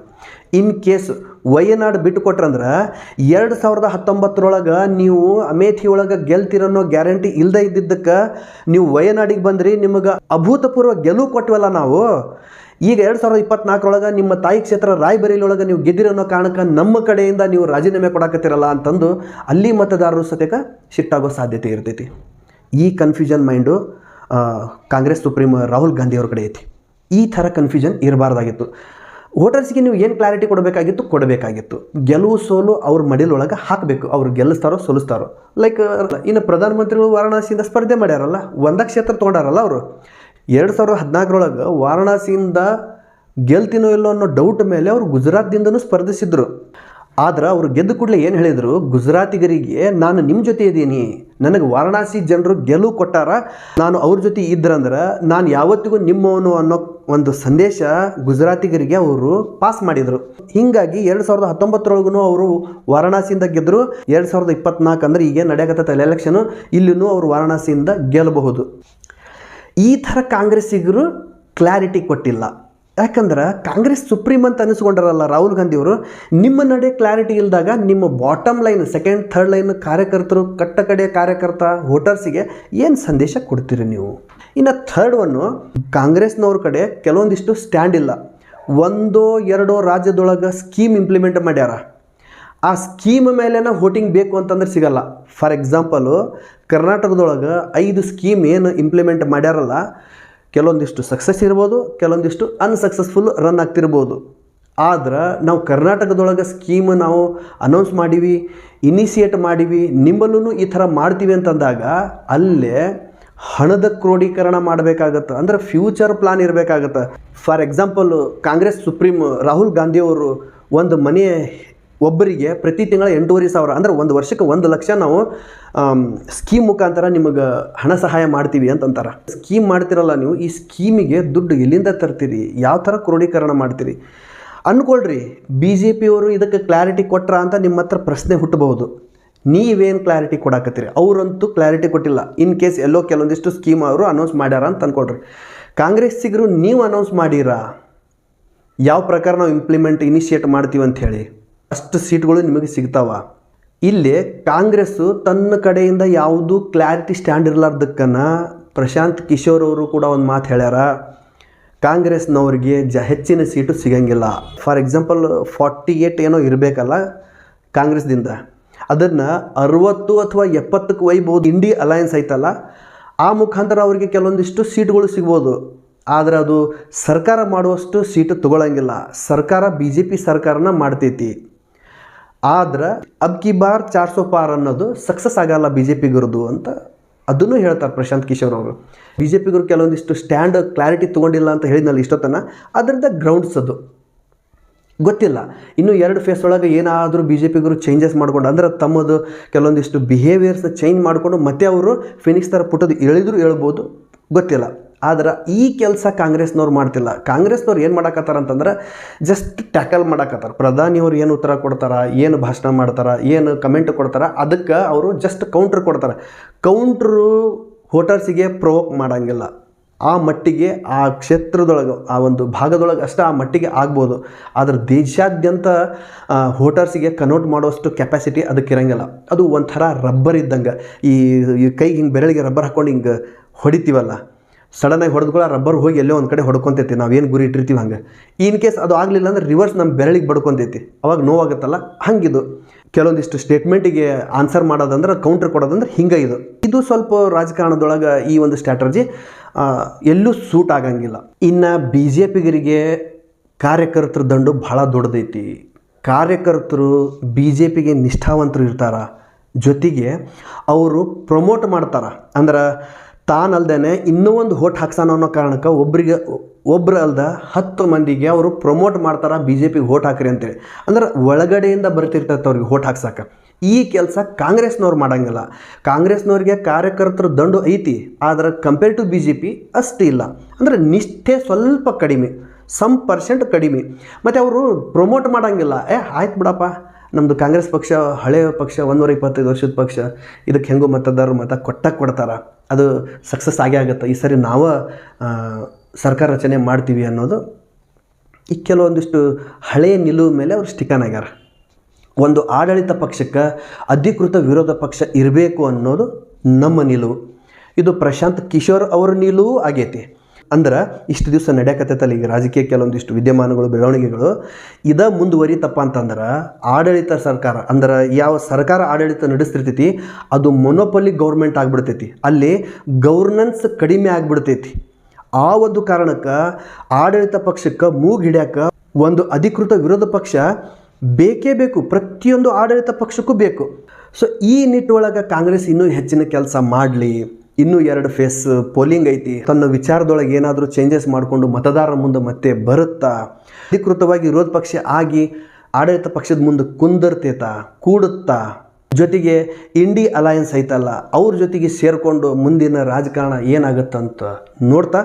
A: ಇನ್ ಕೇಸ್ ವಯನಾಡು ಬಿಟ್ಟು ಕೊಟ್ರಂದ್ರೆ ಎರಡು ಸಾವಿರದ ಹತ್ತೊಂಬತ್ತರೊಳಗೆ ನೀವು ಅಮೇಥಿ ಒಳಗೆ ಗೆಲ್ತಿರನ್ನೋ ಗ್ಯಾರಂಟಿ ಇಲ್ಲದೆ ಇದ್ದಿದ್ದಕ್ಕೆ ನೀವು ವಯನಾಡಿಗೆ ಬಂದ್ರಿ, ನಿಮಗೆ ಅಭೂತಪೂರ್ವ ಗೆಲುವು ಕೊಟ್ವಲ್ಲ ನಾವು. ಈಗ ಎರಡು ಸಾವಿರದ ಇಪ್ಪತ್ನಾಲ್ಕರೊಳಗೆ ನಿಮ್ಮ ತಾಯಿ ಕ್ಷೇತ್ರ ರಾಯಬರೇಲಿಯೊಳಗೆ ನೀವು ಗೆದ್ದಿರೋ ಕಾರಣಕ್ಕೆ ನಮ್ಮ ಕಡೆಯಿಂದ ನೀವು ರಾಜೀನಾಮೆ ಕೊಡಕತ್ತಿರಲ್ಲ ಅಂತಂದು ಅಲ್ಲಿ ಮತದಾರರು ಸತ್ಯಕ್ಕೆ ಶಿಫ್ಟಾಗೋ ಸಾಧ್ಯತೆ ಇರ್ತೈತಿ. ಈ confusion mind Congress supreme Rahul ಗಾಂಧಿಯವ್ರ ಕಡೆ ಐತಿ. ಈ ಥರ ಕನ್ಫ್ಯೂಷನ್ ಇರಬಾರ್ದಾಗಿತ್ತು. ವೋಟರ್ಸ್ಗೆ ನೀವು ಏನು ಕ್ಲಾರಿಟಿ ಕೊಡಬೇಕಾಗಿತ್ತು? ಕೊಡಬೇಕಾಗಿತ್ತು. ಗೆಲುವು ಸೋಲು ಅವ್ರ ಮಡಿಲೊಳಗೆ ಹಾಕಬೇಕು. ಅವ್ರು ಗೆಲ್ಲಿಸ್ತಾರೋ ಸೋಲಿಸ್ತಾರೋ. ಲೈಕ್ ಇನ್ನು ಪ್ರಧಾನಮಂತ್ರಿಗಳು ವಾರಣಾಸಿಯಿಂದ ಸ್ಪರ್ಧೆ ಮಾಡ್ಯಾರಲ್ಲ, ಒಂದ ಕ್ಷೇತ್ರ ತೊಗೊಂಡಾರಲ್ಲ ಅವರು. ಎರಡು ಸಾವಿರದ ಹದಿನಾಲ್ಕರೊಳಗೆ ವಾರಣಾಸಿಯಿಂದ ಗೆಲ್ತಿನೋ ಇಲ್ಲೋ ಅನ್ನೋ ಡೌಟ್ ಮೇಲೆ ಅವರು ಗುಜರಾತ್ದಿಂದನೂ ಸ್ಪರ್ಧಿಸಿದ್ರು. ಆದ್ರೆ ಅವರು ಗೆದ್ದ ಕೂಡಲೇ ಏನು ಹೇಳಿದರು? ಗುಜರಾತಿಗರಿಗೆ ನಾನು ನಿಮ್ಮ ಜೊತೆ ಇದ್ದೀನಿ. ನನಗೆ ವಾರಣಾಸಿ ಜನರು ಗೆಲುವು ಕೊಟ್ಟಾರ. ನಾನು ಅವ್ರ ಜೊತೆ ಇದ್ರಂದ್ರೆ ನಾನು ಯಾವತ್ತಿಗೂ ನಿಮ್ಮವನು ಅನ್ನೋ ಒಂದು ಸಂದೇಶ ಗುಜರಾತಿಗರಿಗೆ ಅವರು ಪಾಸ್ ಮಾಡಿದರು. ಹೀಗಾಗಿ ಎರಡು ಸಾವಿರದ ಹತ್ತೊಂಬತ್ತರೊಳಗೂ ಅವರು ವಾರಣಾಸಿಯಿಂದ ಗೆದ್ದರು ಎರಡು ಸಾವಿರದ ಇಪ್ಪತ್ನಾಲ್ಕು ಅಂದರೆ ಈಗೇನು ನಡೆಯಾಗತ್ತಲ್ಲ ಎಲೆಕ್ಷನು ಇಲ್ಲಿನೂ ಅವರು ವಾರಣಾಸಿಯಿಂದ ಗೆಲ್ಲಬಹುದು ಈ ಥರ ಕಾಂಗ್ರೆಸ್ಸಿಗರು ಕ್ಲಾರಿಟಿ ಕೊಟ್ಟಿಲ್ಲ. ಯಾಕಂದ್ರೆ ಕಾಂಗ್ರೆಸ್ ಸುಪ್ರೀಂ ಅಂತ ಅನಿಸ್ಕೊಂಡಾರಲ್ಲ ರಾಹುಲ್ ಗಾಂಧಿ ಅವರು ನಿಮ್ಮ ನಡೆ ಕ್ಲಾರಿಟಿ ಇಲ್ದಾಗ ನಿಮ್ಮ bottom line second third line ಕಾರ್ಯಕರ್ತರು, ಕಟ್ಟ ಕಡೆಯ ಕಾರ್ಯಕರ್ತ ವೋಟರ್ಸಿಗೆ ಏನು ಸಂದೇಶ ಕೊಡ್ತೀರಿ ನೀವು? ಇನ್ನು ಥರ್ಡ್ ಒನ್ನು ಕಾಂಗ್ರೆಸ್ನವ್ರ ಕಡೆ ಕೆಲವೊಂದಿಷ್ಟು ಸ್ಟ್ಯಾಂಡ್ ಇಲ್ಲ. ಒಂದೋ ಎರಡೋ ರಾಜ್ಯದೊಳಗೆ ಸ್ಕೀಮ್ ಇಂಪ್ಲಿಮೆಂಟ್ ಮಾಡ್ಯಾರ. ಆ ಸ್ಕೀಮ್ ಮೇಲೇನ ವೋಟಿಂಗ್ ಬೇಕು ಅಂತಂದ್ರೆ ಸಿಗಲ್ಲ. ಫಾರ್ ಎಕ್ಸಾಂಪಲು ಕರ್ನಾಟಕದೊಳಗೆ ಐದು ಸ್ಕೀಮ್ ಏನು ಇಂಪ್ಲಿಮೆಂಟ್ ಮಾಡ್ಯಾರಲ್ಲ ಕೆಲವೊಂದಿಷ್ಟು ಸಕ್ಸಸ್ ಇರ್ಬೋದು, ಕೆಲವೊಂದಿಷ್ಟು ಅನ್ಸಕ್ಸಸ್ಫುಲ್ ರನ್ ಆಗ್ತಿರ್ಬೋದು. ಆದ್ರೆ ನಾವು ಕರ್ನಾಟಕದೊಳಗೆ ಸ್ಕೀಮ್ ನಾವು ಅನೌನ್ಸ್ ಮಾಡೀವಿ ಇನಿಷಿಯೇಟ್ ಮಾಡೀವಿ ನಿಮ್ಮಲ್ಲೂ ಈ ಥರ ಮಾಡ್ತೀವಿ ಅಂತಂದಾಗ ಅಲ್ಲೇ ಹಣದ ಕ್ರೋಢೀಕರಣ ಮಾಡಬೇಕಾಗತ್ತೆ, ಅಂದ್ರೆ ಫ್ಯೂಚರ್ ಪ್ಲಾನ್ ಇರಬೇಕಾಗತ್ತೆ. For example Congress supreme, Rahul ಗಾಂಧಿಯವರು ಒಂದು ಮನೆ ಒಬ್ಬರಿಗೆ ಪ್ರತಿ ತಿಂಗಳ ಎಂಟೂವರೆ ಸಾವಿರ, ಅಂದ್ರೆ ಒಂದು ವರ್ಷಕ್ಕೆ ಒಂದು ಲಕ್ಷ ನಾವು ಸ್ಕೀಮ್ ಮುಖಾಂತರ ನಿಮಗೆ ಹಣ ಸಹಾಯ ಮಾಡ್ತೀವಿ ಅಂತಂತಾರೆ. ಸ್ಕೀಮ್ ಮಾಡ್ತಿರಲ್ಲ ನೀವು, ಈ ಸ್ಕೀಮಿಗೆ ದುಡ್ಡು ಎಲ್ಲಿಂದ ತರ್ತೀರಿ? ಯಾವ ಥರ ಕ್ರೋಢೀಕರಣ ಮಾಡ್ತೀರಿ? ಅಂದ್ಕೊಳ್ರಿ ಬಿ ಜೆ ಪಿಯವರು ಇದಕ್ಕೆ ಕ್ಲಾರಿಟಿ ಕೊಟ್ರ ಅಂತ ನಿಮ್ಮ ಹತ್ರ ಪ್ರಶ್ನೆ ಹುಟ್ಟಬಹುದು. ನೀವೇನು ಕ್ಲಾರಿಟಿ ಕೊಡಾಕತ್ತೀರಿ? ಅವರಂತೂ ಕ್ಲಾರಿಟಿ ಕೊಟ್ಟಿಲ್ಲ. ಇನ್ ಕೇಸ್ ಎಲ್ಲೋ ಕೆಲವೊಂದಿಷ್ಟು ಸ್ಕೀಮ್ ಅವರು ಅನೌನ್ಸ್ ಮಾಡ್ಯಾರ ಅಂತ ಅಂದ್ಕೊಳ್ರಿ ಕಾಂಗ್ರೆಸ್ಸಿಗರು ನೀವು ಅನೌನ್ಸ್ ಮಾಡೀರಾ? ಯಾವ ಪ್ರಕಾರ ನಾವು ಇಂಪ್ಲಿಮೆಂಟ್ ಇನಿಷಿಯೇಟ್ ಮಾಡ್ತೀವಿ ಅಂತ ಹೇಳಿ. ಅಷ್ಟು ಸೀಟ್ಗಳು ನಿಮಗೆ ಸಿಗ್ತಾವ. ಇಲ್ಲಿ ಕಾಂಗ್ರೆಸ್ಸು ತನ್ನ ಕಡೆಯಿಂದ ಯಾವುದು ಕ್ಲಾರಿಟಿ ಸ್ಟ್ಯಾಂಡ್ ಇರಲಾರ್ದಕ್ಕನ ಪ್ರಶಾಂತ್ ಕಿಶೋರ್ ಅವರು ಕೂಡ ಒಂದು ಮಾತು ಹೇಳ್ಯಾರ, ಕಾಂಗ್ರೆಸ್ನವ್ರಿಗೆ ಜ, ಹೆಚ್ಚಿನ ಸೀಟು ಸಿಗಂಗಿಲ್ಲ. ಫಾರ್ ಎಕ್ಸಾಂಪಲ್ ಫಾರ್ಟಿ ಏಟ್ ಏನೋ ಇರಬೇಕಲ್ಲ ಕಾಂಗ್ರೆಸ್ದಿಂದ. ಅದನ್ನು ಅರುವತ್ತು ಅಥವಾ ಎಪ್ಪತ್ತಕ್ಕೆ ಒಯ್ಬೋದು. ಇಂಡಿ ಅಲಯನ್ಸ್ ಐತಲ್ಲ, ಆ ಮುಖಾಂತರ ಅವರಿಗೆ ಕೆಲವೊಂದಿಷ್ಟು ಸೀಟ್ಗಳು ಸಿಗ್ಬೋದು. ಆದರೆ ಅದು ಸರ್ಕಾರ ಮಾಡುವಷ್ಟು ಸೀಟು ತಗೊಳ್ಳಂಗಿಲ್ಲ ಸರ್ಕಾರ ಬಿ ಜೆ ಪಿ ಸರ್ಕಾರನ ಮಾಡ್ತೈತಿ. ಆದ್ರೆ ಅಬ್ ಕಿ ಬಾರ್ ಚಾರ್ ಸೋ ಪಾರ್ ಅನ್ನೋದು ಸಕ್ಸಸ್ ಆಗಲ್ಲ ಬಿ ಜೆ ಪಿಗರದು ಅಂತ ಅದನ್ನು ಹೇಳ್ತಾರೆ ಪ್ರಶಾಂತ್ ಕಿಶೋರ್ ಅವರು. ಬಿ ಜೆ ಪಿಗರು ಕೆಲವೊಂದಿಷ್ಟು ಸ್ಟ್ಯಾಂಡ್ ಕ್ಲಾರಿಟಿ ತೊಗೊಂಡಿಲ್ಲ ಅಂತ ಹೇಳಿದ್ನಲ್ಲ ಇಷ್ಟೊತ್ತನ ಅದರಿಂದ ಗ್ರೌಂಡ್ಸ್ ಅದು. ಗೊತ್ತಿಲ್ಲ. ಇನ್ನು ಎರಡು ಫೇಸ್ ಒಳಗೆ ಏನಾದರೂ ಬಿ ಜೆ ಪಿಗರು ಚೇಂಜಸ್ ಮಾಡ್ಕೊಂಡು, ಅಂದ್ರೆ ತಮ್ಮದು ಕೆಲವೊಂದಿಷ್ಟು ಬಿಹೇವಿಯರ್ಸ್ನ ಚೇಂಜ್ ಮಾಡಿಕೊಂಡು ಮತ್ತೆ ಅವರು ಫಿನಿಕ್ಸ್ ಥರ ಪುಟ್ಟದು ಎಳಿದ್ರು ಹೇಳ್ಬೋದು, ಗೊತ್ತಿಲ್ಲ. ಆದ್ರೆ ಈ ಕೆಲಸ ಕಾಂಗ್ರೆಸ್ನವ್ರು ಮಾಡ್ತಿಲ್ಲ. ಕಾಂಗ್ರೆಸ್ನವ್ರು ಏನು ಮಾಡಕತ್ತಾರ ಅಂತಂದ್ರೆ ಜಸ್ಟ್ ಟ್ಯಾಕಲ್ ಮಾಡಕತ್ತಾರ. ಪ್ರಧಾನಿಯವ್ರು ಏನು ಉತ್ತರ ಕೊಡ್ತಾರ, ಏನು ಭಾಷಣ ಮಾಡ್ತಾರೆ, ಏನು ಕಮೆಂಟ್ ಕೊಡ್ತಾರ, ಅದಕ್ಕೆ ಅವರು ಜಸ್ಟ್ ಕೌಂಟ್ರ್ ಕೊಡ್ತಾರೆ. ಕೌಂಟ್ರು ವೋಟರ್ಸಿಗೆ ಪ್ರೊವೋಕ್ ಮಾಡೋಂಗಿಲ್ಲ. ಆ ಮಟ್ಟಿಗೆ, ಆ ಕ್ಷೇತ್ರದೊಳಗೆ, ಆ ಒಂದು ಭಾಗದೊಳಗೆ ಅಷ್ಟೇ ಆ ಮಟ್ಟಿಗೆ ಆಗ್ಬೋದು. ಆದರೆ ದೇಶಾದ್ಯಂತ ವೋಟರ್ಸಿಗೆ ಕನ್ವರ್ಟ್ ಮಾಡೋಷ್ಟು ಕೆಪಾಸಿಟಿ ಅದಕ್ಕೆ ಇರಂಗಿಲ್ಲ. ಅದು ಒಂಥರ ರಬ್ಬರ್ ಇದ್ದಂಗೆ. ಈ ಈ ಕೈಗೆ ಹಿಂಗೆ ಬೆರಳಿಗೆ ರಬ್ಬರ್ ಹಾಕ್ಕೊಂಡು ಹಿಂಗೆ ಹೊಡಿತೀವಲ್ಲ. ಸಡನ್ನಾಗಿ ಹೊಡೆದ್ಕೊಳ್ಳೋ ರಬ್ಬರ್ ಹೋಗಿ ಎಲ್ಲೋ ಒಂದು ಕಡೆ ಹೊಡ್ಕೊತೈತಿ. ಏನು ಗುರಿ ಇಟ್ಟಿರ್ತೀವಿ ಹಂಗೆ. ಇನ್ ಕೇಸ್ ಅದು ಆಗಲಿಲ್ಲ ಅಂದ್ರೆ ರಿವರ್ಸ್ ನಮ್ಮ ಬೆರಳಿಗೆ ಬಡ್ಕೊತೈತಿ. ಅವಾಗ ನೋವಾಗುತ್ತಲ್ಲ? ಹಂಗಿದು. ಕೆಲವೊಂದಿಷ್ಟು ಸ್ಟೇಟ್ಮೆಂಟಿಗೆ ಆನ್ಸರ್ ಮಾಡೋದಂದ್ರೆ ಕೌಂಟರ್ ಕೊಡೋದಂದ್ರೆ ಹಿಂಗೆ ಇದು. ಇದು ಸ್ವಲ್ಪ ರಾಜಕಾರಣದೊಳಗೆ ಈ ಒಂದು ಸ್ಟ್ರಾಟಜಿ ಎಲ್ಲೂ ಸೂಟ್ ಆಗಂಗಿಲ್ಲ. ಇನ್ನು ಬಿ ಜೆ ಪಿಗರಿಗೆ ಕಾರ್ಯಕರ್ತರ ದಂಡು ಭಾಳ ದೊಡ್ಡದೈತಿ. ಕಾರ್ಯಕರ್ತರು ಬಿ ಜೆ ಪಿಗೆ ನಿಷ್ಠಾವಂತರು ಇರ್ತಾರ. ಜೊತೆಗೆ ಅವರು ಪ್ರಮೋಟ್ ಮಾಡ್ತಾರೆ. ಅಂದ್ರೆ ತಾನಲ್ದೇ ಇನ್ನೂ ಒಂದು ಹೋಟ್ ಹಾಕ್ಸಾನ ಅನ್ನೋ ಕಾರಣಕ್ಕೆ ಒಬ್ಬರಿಗೆ ಒಬ್ರು ಅಲ್ದ ಹತ್ತು ಮಂದಿಗೆ ಅವರು ಪ್ರಮೋಟ್ ಮಾಡ್ತಾರೆ ಬಿ ಜೆ ಪಿಗೆ ಹೋಟ್ ಹಾಕ್ರಿ ಅಂತೇಳಿ. ಅಂದ್ರೆ ಒಳಗಡೆಯಿಂದ ಬರ್ತಿರ್ತೈತೆ ಅವ್ರಿಗೆ ಹೋಟ್ ಹಾಕ್ಸಕ್ಕೆ ಈ ಕೆಲಸ ಕಾಂಗ್ರೆಸ್ನವ್ರು ಮಾಡಂಗಿಲ್ಲ. ಕಾಂಗ್ರೆಸ್ನವ್ರಿಗೆ ಕಾರ್ಯಕರ್ತರ ದಂಡು ಐತಿ, ಆದರೆ compare to B J P ಅಷ್ಟು ಇಲ್ಲ. ಅಂದರೆ ನಿಷ್ಠೆ ಸ್ವಲ್ಪ ಕಡಿಮೆ ಸಮ್ ಪರ್ಸೆಂಟ್ ಕಡಿಮೆ. ಮತ್ತು ಅವರು ಪ್ರಮೋಟ್ ಮಾಡೋಂಗಿಲ್ಲ. ಏ, ಆಯ್ತು ಬಿಡಪ್ಪ. ನಮ್ಮದು ಕಾಂಗ್ರೆಸ್ ಪಕ್ಷ ಹಳೆಯ ಪಕ್ಷ ಒಂದೂರ ಇಪ್ಪತ್ತೈದು ವರ್ಷದ ಪಕ್ಷ, ಇದಕ್ಕೆ ಹೆಂಗೋ ಮತದಾರರು ಮತ ಕೊಟ್ಟಾಗ ಕೊಡ್ತಾರೆ. ಅದು ಸಕ್ಸಸ್ ಆಗೇ ಆಗುತ್ತೆ. ಈ ಸರಿ ನಾವು ಸರ್ಕಾರ ರಚನೆ ಮಾಡ್ತೀವಿ ಅನ್ನೋದು ಈ ಕೆಲವೊಂದಿಷ್ಟು ಹಳೆಯ ನಿಲುವು ಮೇಲೆ ಅವ್ರು ಸ್ಟಿಕನ್ ಆಗ್ಯಾರ. ಒಂದು ಆಡಳಿತ ಪಕ್ಷಕ್ಕೆ ಅಧಿಕೃತ ವಿರೋಧ ಪಕ್ಷ ಇರಬೇಕು ಅನ್ನೋದು ನಮ್ಮ ನಿಲುವು. ಇದು ಪ್ರಶಾಂತ್ ಕಿಶೋರ್ ಅವರ ನಿಲುವು ಆಗೈತಿ. ಅಂದ್ರೆ ಇಷ್ಟು ದಿವಸ ನಡೆಯಕತ್ತೈತಲ್ಲ ಈಗ ರಾಜಕೀಯ ಕೆಲವೊಂದಿಷ್ಟು ವಿದ್ಯಮಾನಗಳು, ಬೆಳವಣಿಗೆಗಳು. ಇದ ಮುಂದುವರಿತಪ್ಪ ಅಂತಂದ್ರೆ ಆಡಳಿತ ಸರ್ಕಾರ, ಅಂದ್ರೆ ಯಾವ ಸರ್ಕಾರ ಆಡಳಿತ ನಡೆಸ್ತಿರ್ತೈತಿ, ಅದು ಮೊನೋಪಲಿ ಗೌರ್ಮೆಂಟ್ ಆಗಿಬಿಡ್ತೈತಿ. ಅಲ್ಲಿ ಗೌರ್ನೆನ್ಸ್ ಕಡಿಮೆ ಆಗಿಬಿಡ್ತೈತಿ. ಆ ಒಂದು ಕಾರಣಕ್ಕೆ ಆಡಳಿತ ಪಕ್ಷಕ್ಕೆ ಮೂಗು ಹಿಡ್ಯಾಕ ಒಂದು ಅಧಿಕೃತ ವಿರೋಧ ಪಕ್ಷ ಬೇಕೇ ಬೇಕು, ಪ್ರತಿಯೊಂದು ಆಡಳಿತ ಪಕ್ಷಕ್ಕೂ ಬೇಕು. ಸೊ ಈ ನಿಟ್ಟೊಳಗೆ ಕಾಂಗ್ರೆಸ್ ಇನ್ನೂ ಹೆಚ್ಚಿನ ಕೆಲಸ ಮಾಡಲಿ. ಇನ್ನೂ ಎರಡು ಫೇಸ್ ಪೋಲಿಂಗ್ ಐತಿ. ತನ್ನ ವಿಚಾರದೊಳಗೆ ಏನಾದರೂ ಚೇಂಜಸ್ ಮಾಡಿಕೊಂಡು ಮತದಾರರ ಮುಂದೆ ಮತ್ತೆ ಬರುತ್ತಾ? ಅಧಿಕೃತವಾಗಿ ವಿರೋಧ ಪಕ್ಷ ಆಗಿ ಆಡಳಿತ ಪಕ್ಷದ ಮುಂದೆ ಕುಂದರ್ತೇತ? ಕೂಡುತ್ತಾ? ಜೊತೆಗೆ ಇಂಡಿ ಅಲಯನ್ಸ್ ಐತಲ್ಲ ಅವ್ರ ಜೊತೆಗೆ ಸೇರಿಕೊಂಡು ಮುಂದಿನ ರಾಜಕಾರಣ ಏನಾಗುತ್ತಂತ ನೋಡ್ತಾ,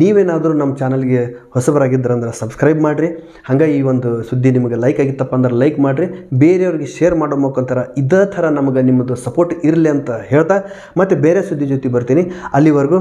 A: ನೀವೇನಾದರೂ ನಮ್ಮ ಚಾನಲ್ಗೆ ಹೊಸಬರಾಗಿದ್ದರಂದ್ರೆ ಸಬ್ಸ್ಕ್ರೈಬ್ ಮಾಡಿರಿ. ಹಂಗೆ ಈ ಒಂದು ಸುದ್ದಿ ನಿಮಗೆ ಲೈಕ್ ಆಗಿತ್ತಪ್ಪ ಅಂದ್ರೆ ಲೈಕ್ ಮಾಡಿರಿ. ಬೇರೆಯವ್ರಿಗೆ ಶೇರ್ ಮಾಡೋ ಮುಖಾಂತರ ಇದೇ ಥರ ನಮಗೆ ನಿಮ್ಮದು ಸಪೋರ್ಟ್ ಇರಲಿ ಅಂತ ಹೇಳ್ತಾ, ಮತ್ತು ಬೇರೆ ಸುದ್ದಿ ಜೊತೆ ಬರ್ತೀನಿ. ಅಲ್ಲಿವರೆಗೂ